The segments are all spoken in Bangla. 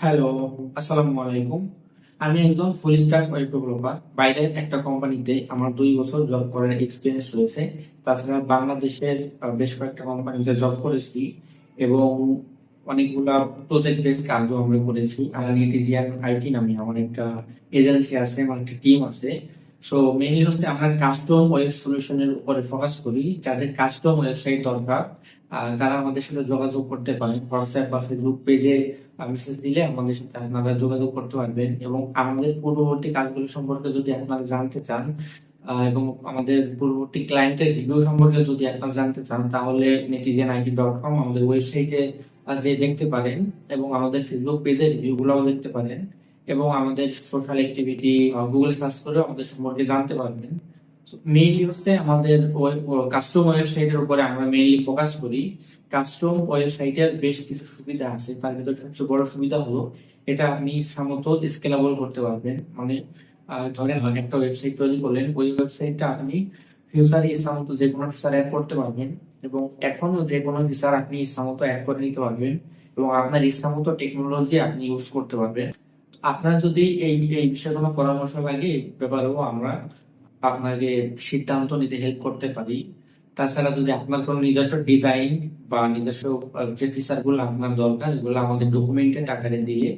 হ্যালো, আসসালামু আলাইকুম। আমি একজন ফুল স্ট্যাক ওয়েব ডেভেলপার বাইরের একটা কোম্পানিতে আমার দুই বছর জব করার এক্সপিরিয়েন্স রয়েছে। তাছাড়া বাংলাদেশের বেশ কয়েকটা কোম্পানিতে জব করেছি এবং অনেকগুলা প্রজেক্ট বেস কাজও আমরা করেছি। আমার আইটি নামে আমার একটা এজেন্সি আছে, আমার একটা টিম আছে। সো মেইনলি হচ্ছে আমরা কাস্টম ওয়েব সলিউশনের উপরে ফোকাস করি। যাদের কাস্টম ওয়েবসাইট দরকার তারা আমাদের সাথে যোগাযোগ করতে পারেন হোয়াটসঅ্যাপ বা ফেসবুক পেজে মেসেজ দিলে আমাদের সাথে আপনারা যোগাযোগ করতে পারবেন। এবং আমাদের পূর্ববর্তী কাজগুলো সম্পর্কে যদি আপনারা জানতে চান এবং আমাদের পূর্ববর্তী ক্লায়েন্টের রিভিউ সম্পর্কে যদি আপনারা জানতে চান, তাহলে নেটিজেন আইটি ডট কম আমাদের ওয়েবসাইটে যে দেখতে পারেন এবং আমাদের ফেসবুক পেজে রিভিউগুলোও দেখতে পারেন এবং আমাদের সোশ্যাল অ্যাক্টিভিটি গুগল সার্চ করে আমাদের সম্পর্কে জানতে পারবেন। মেইনলি হচ্ছে আমাদের কাস্টম ওয়েবসাইটের উপরে আমরা মেইনলি ফোকাস করি। কাস্টম ওয়েবসাইটের বেশ কিছু সুবিধা আছে, তার সবচেয়ে বড় সুবিধা হলো এটা আপনি স্কেলেবল করতে পারবেন। মানে ধরেন একটা ওয়েবসাইট তৈরি করলেন, ওই ওয়েবসাইটটা আপনি ফিউচারে ইচ্ছামতো যে কোনো ফিচার অ্যাড করতে পারবেন এবং এখনও যে কোনো ফিচার আপনি ইচ্ছামতো অ্যাড করে নিতে পারবেন এবং আপনার ইচ্ছামতো টেকনোলজি আপনি ইউজ করতে পারবেন। আপনার যদি এই এই বিষয়ে কোনো পরামর্শ লাগে ব্যাপারেও আমরা আপনাকে সিদ্ধান্ত নিতে হেল্প করতে পারি। তাছাড়া যদি আপনার কোনো নিজস্ব ডিজাইন বা নিজস্ব যে ফিচারগুলো আপনার দরকার, এগুলো আমাদের ডকুমেন্টে আকারে দিয়ে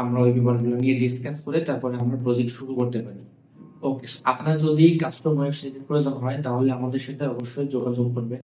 আমরা ওই বিমানগুলো নিয়ে ডিসকাস করে তারপরে আমরা প্রজেক্ট শুরু করতে পারি। ওকে আপনার যদি কাস্টম ওয়েবসাইটের প্রয়োজন হয়, তাহলে আমাদের সাথে অবশ্যই যোগাযোগ করবেন।